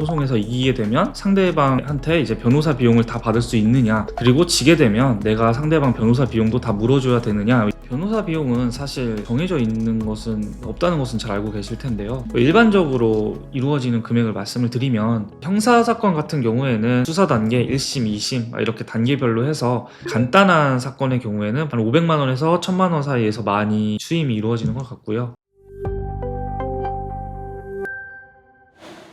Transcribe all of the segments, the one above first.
소송에서 이기게 되면 상대방한테 이제 변호사 비용을 다 받을 수 있느냐 그리고 지게 되면 내가 상대방 변호사 비용도 다 물어줘야 되느냐. 변호사 비용은 사실 정해져 있는 것은 없다는 것은 잘 알고 계실 텐데요. 일반적으로 이루어지는 금액을 말씀을 드리면 형사 사건 같은 경우에는 수사 단계 1심, 2심 이렇게 단계별로 해서 간단한 사건의 경우에는 한 500만 원에서 1000만 원 사이에서 많이 추임이 이루어지는 것 같고요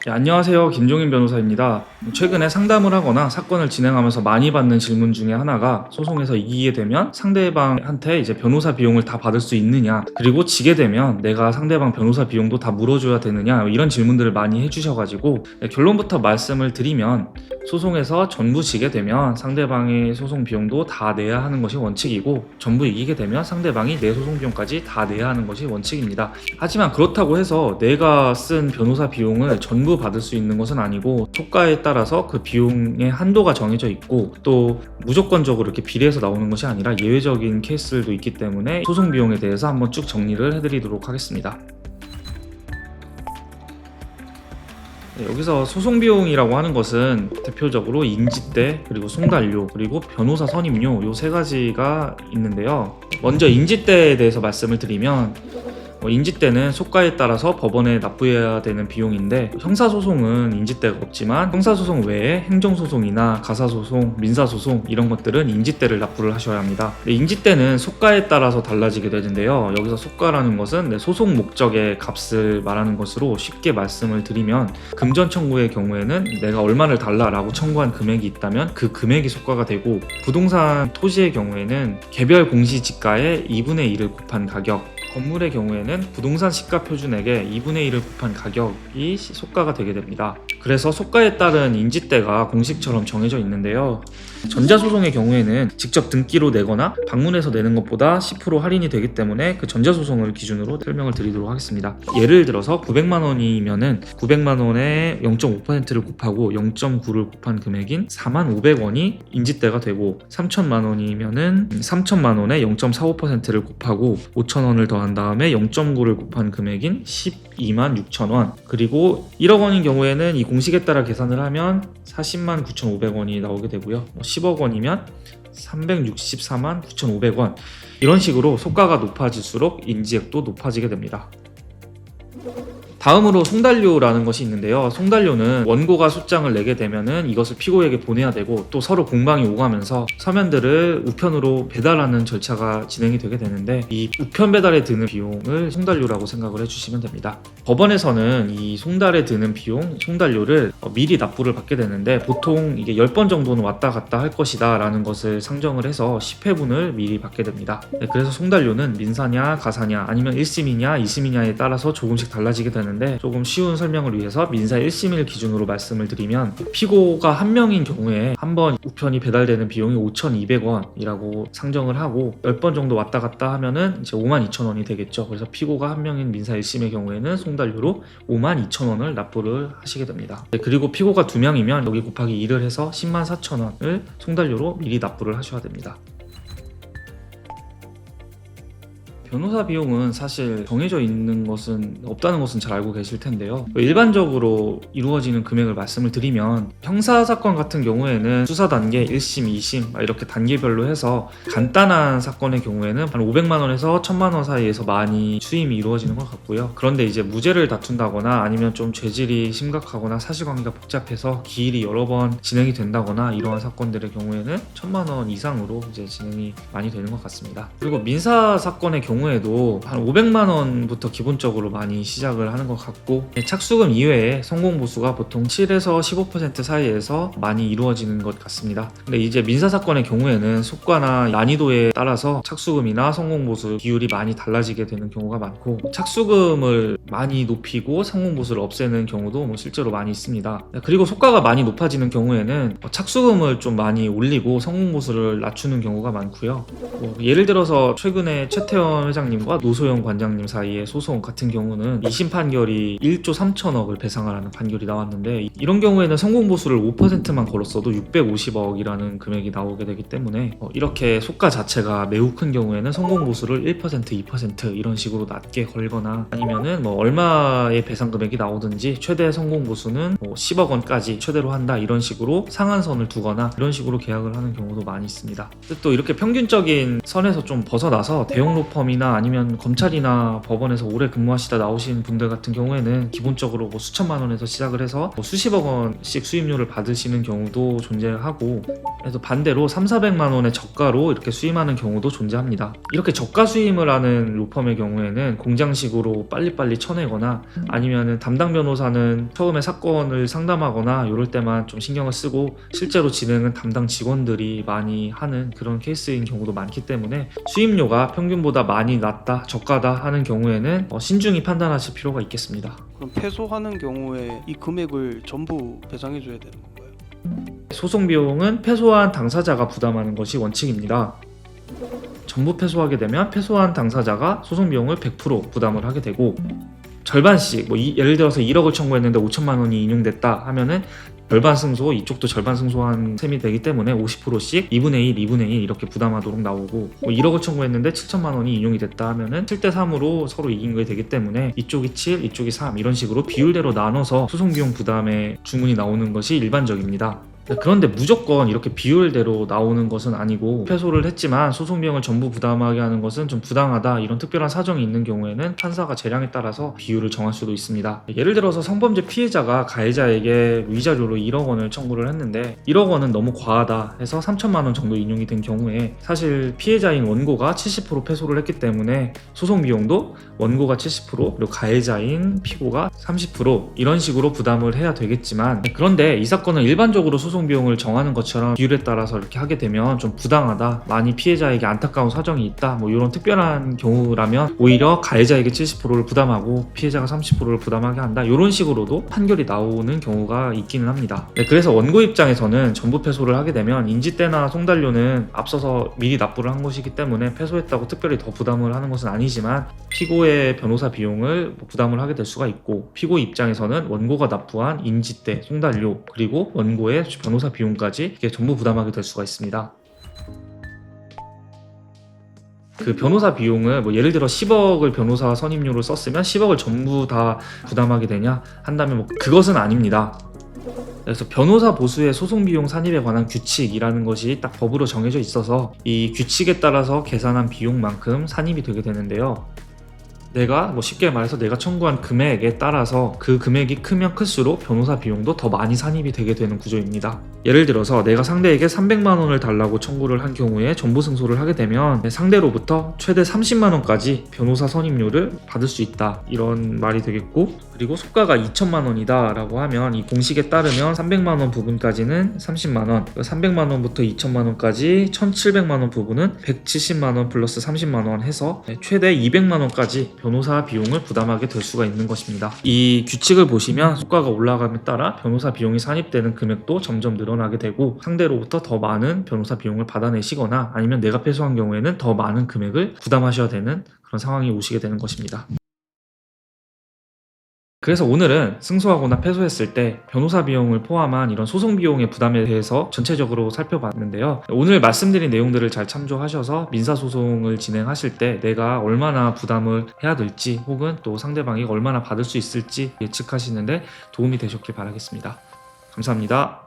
네, 안녕하세요. 김종인 변호사입니다. 최근에 상담을 하거나 사건을 진행하면서 많이 받는 질문 중에 하나가 소송에서 이기게 되면 상대방한테 이제 변호사 비용을 다 받을 수 있느냐, 그리고 지게 되면 내가 상대방 변호사 비용도 다 물어줘야 되느냐, 이런 질문들을 많이 해주셔가지고 네, 결론부터 말씀을 드리면 소송에서 전부 지게 되면 상대방의 소송 비용도 다 내야 하는 것이 원칙이고 전부 이기게 되면 상대방이 내 소송 비용까지 다 내야 하는 것이 원칙입니다. 하지만 그렇다고 해서 내가 쓴 변호사 비용을 전부 받을 수 있는 것은 아니고 효과에 따라서 그 비용의 한도가 정해져 있고 또 무조건적으로 이렇게 비례해서 나오는 것이 아니라 예외적인 케이스들도 있기 때문에 소송 비용에 대해서 한번 쭉 정리를 해드리도록 하겠습니다. 네, 여기서 소송 비용이라고 하는 것은 대표적으로 인지대 그리고 송달료 그리고 변호사 선임료 요 세 가지가 있는데요. 먼저 인지대에 대해서 말씀을 드리면 뭐 인지대는 속가에 따라서 법원에 납부해야 되는 비용인데 형사소송은 인지대가 없지만 형사소송 외에 행정소송이나 가사소송, 민사소송 이런 것들은 인지대를 납부를 하셔야 합니다. 인지대는 속가에 따라서 달라지게 되는데요. 여기서 속가라는 것은 내 소송 목적의 값을 말하는 것으로 쉽게 말씀을 드리면 금전 청구의 경우에는 내가 얼마를 달라라고 청구한 금액이 있다면 그 금액이 속가가 되고 부동산 토지의 경우에는 개별 공시지가의 2분의 1을 곱한 가격 건물의 경우에는 부동산 시가 표준액의 2분의 1을 곱한 가격이 시- 속가가 되게 됩니다. 그래서 속가에 따른 인지대가 공식처럼 정해져 있는데요. 전자소송의 경우에는 직접 등기로 내거나 방문해서 내는 것보다 10% 할인이 되기 때문에 그 전자소송을 기준으로 설명을 드리도록 하겠습니다. 예를 들어서 900만 원이면은 900만 원에 0.5%를 곱하고 0.9를 곱한 금액인 4만 500원이 인지대가 되고 3천만 원이면은 3천만 원에 0.45%를 곱하고 5천 원을 더한 다음에 0.9를 곱한 금액인 12만 6천 원 그리고 1억 원인 경우에는 이 공 식에 따라 계산을 하면 40만 9,500원이 나오게 되고요. 10억 원이면 364만 9,500원 이런 식으로 속가가 높아질수록 인지액도 높아지게 됩니다. 다음으로 송달료라는 것이 있는데요. 송달료는 원고가 소장을 내게 되면은 이것을 피고에게 보내야 되고 또 서로 공방이 오가면서 서면들을 우편으로 배달하는 절차가 진행이 되게 되는데 이 우편 배달에 드는 비용을 송달료라고 생각을 해주시면 됩니다. 법원에서는 이 송달에 드는 비용, 송달료를 어, 미리 납부를 받게 되는데 보통 이게 10번 정도는 왔다 갔다 할 것이다 라는 것을 상정을 해서 10회분을 미리 받게 됩니다. 네, 그래서 송달료는 민사냐 가사냐 아니면 1심이냐 2심이냐에 따라서 조금씩 달라지게 되는데 조금 쉬운 설명을 위해서 민사 1심을 기준으로 말씀을 드리면 피고가 한 명인 경우에 한 번 우편이 배달되는 비용이 5,200원이라고 상정을 하고 10번 정도 왔다 갔다 하면은 이제 52,000원이 되겠죠. 그래서 피고가 한 명인 민사 1심의 경우에는 송달료로 52,000원을 납부를 하시게 됩니다. 네, 그리고 피고가 두 명이면 여기 곱하기 2를 해서 10만 4천원을 송달료로 미리 납부를 하셔야 됩니다. 변호사 비용은 사실 정해져 있는 것은 없다는 것은 잘 알고 계실 텐데요. 일반적으로 이루어지는 금액을 말씀을 드리면 형사 사건 같은 경우에는 수사 단계 1심, 2심 막 이렇게 단계별로 해서 간단한 사건의 경우에는 한 500만 원에서 1000만 원 사이에서 많이 추임이 이루어지는 것 같고요. 그런데 이제 무죄를 다툰다거나 아니면 좀 죄질이 심각하거나 사실관계가 복잡해서 기일이 여러 번 진행이 된다거나 이러한 사건들의 경우에는 1000만 원 이상으로 이제 진행이 많이 되는 것 같습니다. 그리고 민사 사건의 경우에도 한 500만 원부터 기본적으로 많이 시작을 하는 것 같고 착수금 이외에 성공 보수가 보통 7에서 15% 사이에서 많이 이루어지는 것 같습니다. 근데 이제 민사 사건의 경우에는 속과나 난이도에 따라서 착수금이나 성공 보수 비율이 많이 달라지게 되는 경우가 많고 착수금을 많이 높이고 성공 보수를 없애는 경우도 뭐 실제로 많이 있습니다. 그리고 속가가 많이 높아지는 경우에는 착수금을 좀 많이 올리고 성공 보수를 낮추는 경우가 많고요. 뭐 예를 들어서 최근에 최태원 회장님과 노소영 관장님 사이의 소송 같은 경우는 2심 판결이 1조 3천억을 배상을 하는 판결이 나왔는데 이런 경우에는 성공 보수를 5%만 걸었어도 650억이라는 금액이 나오게 되기 때문에 어, 이렇게 속가 자체가 매우 큰 경우에는 성공 보수를 1% 2% 이런 식으로 낮게 걸거나 아니면은 뭐 얼마의 배상 금액이 나오든지 최대 성공 보수는 뭐 10억 원까지 최대로 한다 이런 식으로 상한선을 두거나 이런 식으로 계약을 하는 경우도 많이 있습니다. 또 이렇게 평균적인 선에서 좀 벗어나서 대형 로펌이 나 아니면 검찰이나 법원에서 오래 근무하시다 나오신 분들 같은 경우에는 기본적으로 뭐 수천만 원에서 시작을 해서 뭐 수십억 원씩 수임료를 받으시는 경우도 존재하고 그래서 반대로 3, 400만 원의 저가로 이렇게 수임하는 경우도 존재합니다. 이렇게 저가 수임을 하는 로펌의 경우에는 공장식으로 빨리빨리 쳐내거나 아니면은 담당 변호사는 처음에 사건을 상담하거나 이럴 때만 좀 신경을 쓰고 실제로 진행은 담당 직원들이 많이 하는 그런 케이스인 경우도 많기 때문에 수임료가 평균보다 많이 낮다, 저가다 하는 경우에는 어, 신중히 판단하실 필요가 있겠습니다. 그럼 패소하는 경우에 이 금액을 전부 배상해 줘야 되는 건가요? 소송 비용은 패소한 당사자가 부담하는 것이 원칙입니다. 전부 패소하게 되면 패소한 당사자가 소송 비용을 100% 부담을 하게 되고 절반씩 뭐 이- 예를 들어서 1억을 청구했는데 5천만 원이 인용됐다 하면은 절반 승소 이쪽도 절반 승소한 셈이 되기 때문에 50%씩 2분의 1, 2분의 1 이렇게 부담하도록 나오고 뭐 1억을 청구했는데 7천만 원이 인용이 됐다 하면은 7대 3으로 서로 이긴 게 되기 때문에 이쪽이 7, 이쪽이 3 이런 식으로 비율대로 나눠서 소송 비용 부담의 주문이 나오는 것이 일반적입니다. 네, 그런데 무조건 이렇게 비율대로 나오는 것은 아니고 패소를 했지만 소송 비용을 전부 부담하게 하는 것은 좀 부당하다 이런 특별한 사정이 있는 경우에는 판사가 재량에 따라서 비율을 정할 수도 있습니다. 예를 들어서 성범죄 피해자가 가해자에게 위자료로 1억 원을 청구를 했는데 1억 원은 너무 과하다 해서 3천만 원 정도 인용이 된 경우에 사실 피해자인 원고가 70% 패소를 했기 때문에 소송 비용도 원고가 70% 그리고 가해자인 피고가 30% 이런 식으로 부담을 해야 되겠지만 그런데 이 사건은 일반적으로 소송 비용을 정하는 것처럼 비율에 따라서 이렇게 하게 되면 좀 부당하다 많이 피해자에게 안타까운 사정이 있다 뭐 이런 특별한 경우라면 오히려 가해자에게 70%를 부담하고 피해자가 30%를 부담하게 한다 이런 식으로도 판결이 나오는 경우가 있기는 합니다 네, 그래서 원고 입장에서는 전부 패소를 하게 되면 인지대나 송달료는 앞서서 미리 납부를 한 것이기 때문에 패소했다고 특별히 더 부담을 하는 것은 아니지만 피고의 변호사 비용을 뭐 부담을 하게 될 수가 있고 피고 입장에서는 원고가 납부한 인지대, 송달료 그리고 원고의 변호사 비용까지 이게 전부 부담하게 될 수가 있습니다. 그 변호사 비용을 뭐 예를 들어 10억을 변호사 선임료로 썼으면 10억을 전부 다 부담하게 되냐 한다면 뭐 그것은 아닙니다. 그래서 변호사 보수의 소송 비용 산입에 관한 규칙이라는 것이 딱 법으로 정해져 있어서 이 규칙에 따라서 계산한 비용만큼 산입이 되게 되는데요. 내가 뭐 쉽게 말해서 내가 청구한 금액에 따라서 그 금액이 크면 클수록 변호사 비용도 더 많이 산입이 되게 되는 구조입니다. 예를 들어서 내가 상대에게 300만 원을 달라고 청구를 한 경우에 전부 승소를 하게 되면 상대로부터 최대 30만 원까지 변호사 선임료를 받을 수 있다. 이런 말이 되겠고 그리고 속가가 2천만 원이다 라고 하면 이 공식에 따르면 300만 원 부분까지는 30만 원, 300만 원부터 2천만 원까지 1,700만 원 부분은 170만 원 플러스 30만 원 해서 최대 200만 원까지 변호사 비용을 부담하게 될 수가 있는 것입니다. 이 규칙을 보시면 속가가 올라감에 따라 변호사 비용이 산입되는 금액도 점점 늘어나게 되고 상대로부터 더 많은 변호사 비용을 받아내시거나 아니면 내가 패소한 경우에는 더 많은 금액을 부담하셔야 되는 그런 상황이 오시게 되는 것입니다. 그래서 오늘은 승소하거나 패소했을 때 변호사 비용을 포함한 이런 소송 비용의 부담에 대해서 전체적으로 살펴봤는데요. 오늘 말씀드린 내용들을 잘 참조하셔서 민사소송을 진행하실 때 내가 얼마나 부담을 해야 될지 혹은 또 상대방이 얼마나 받을 수 있을지 예측하시는데 도움이 되셨길 바라겠습니다. 감사합니다.